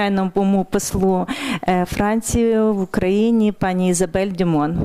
звичайному послу е, Франції в Україні пані Ізабель Дюмон.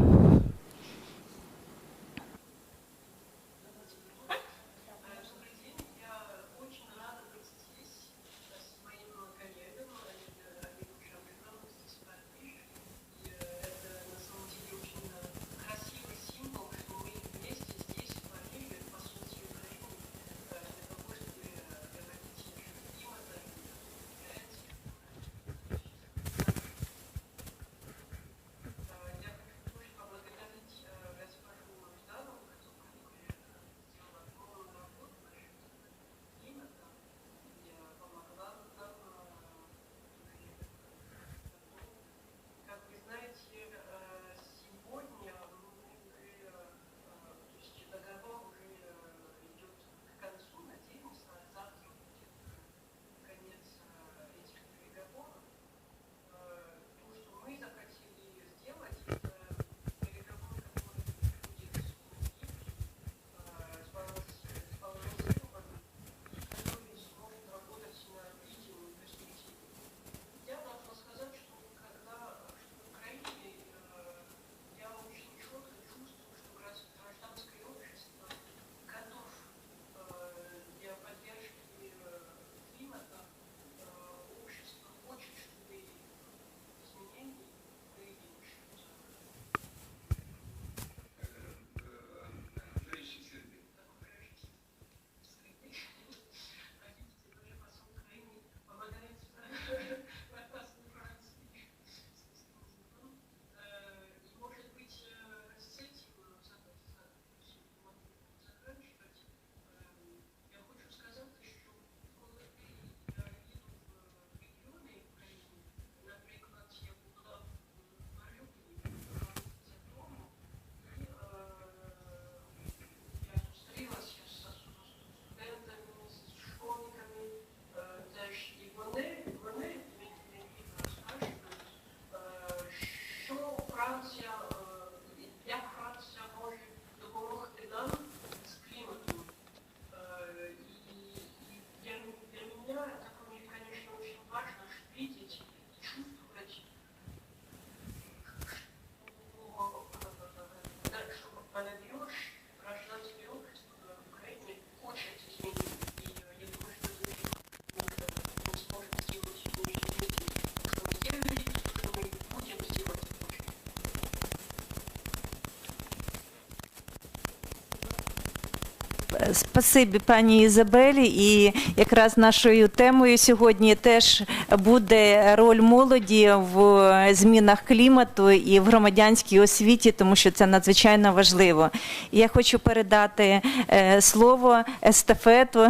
Спасибі пані Ізабелі, і якраз нашою темою сьогодні теж буде роль молоді в змінах клімату і в громадянській освіті, тому що це надзвичайно важливо. Я хочу передати е, слово естафету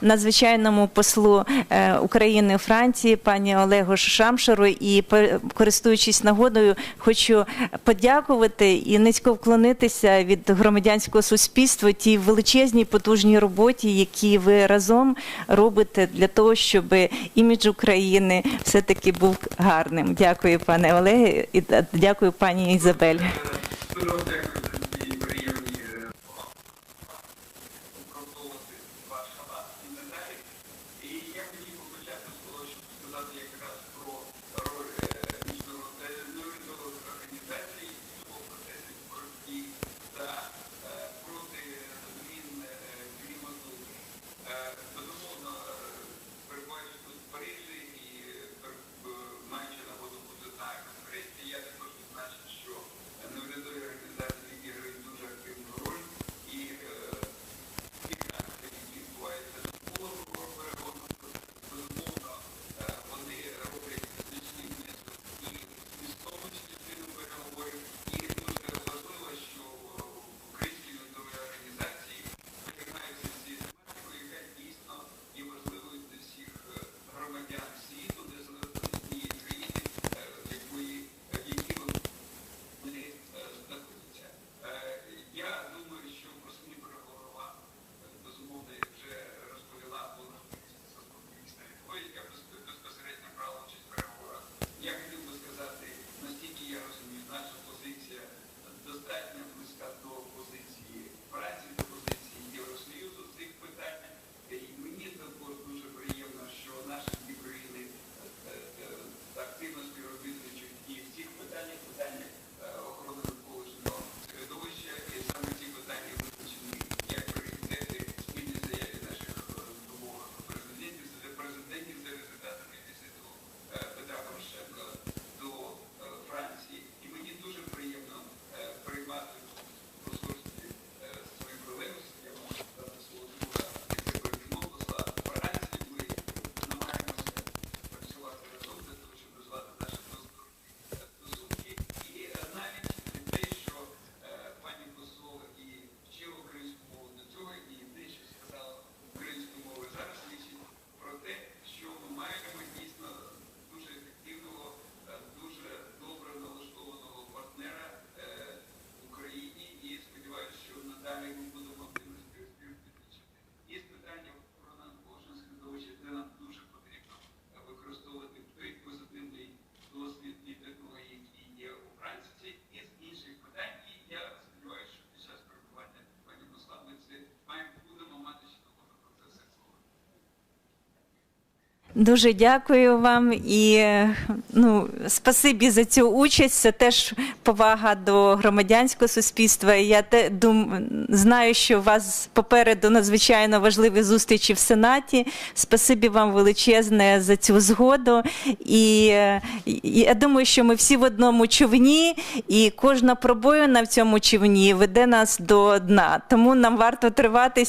надзвичайному послу е, України у Франції, пані Олегу Шамшеру. І користуючись нагодою, хочу подякувати і низько вклонитися від громадянського суспільства тій величезній потужній роботі, які ви разом робите для того, щоб імідж України все таки був гарним. Дякую, пане Олеге, і е, дякую, пані Ізабель. Дуже дякую вам і ну, спасибі за цю участь. Це теж повага до громадянського суспільства. Я те дум, знаю, що у вас попереду надзвичайно важливі зустрічі в Сенаті. Спасибі вам величезне за цю згоду. І, і я думаю, що ми всі в одному човні, і кожна пробоїна в цьому човні веде нас до дна. Тому нам варто тривати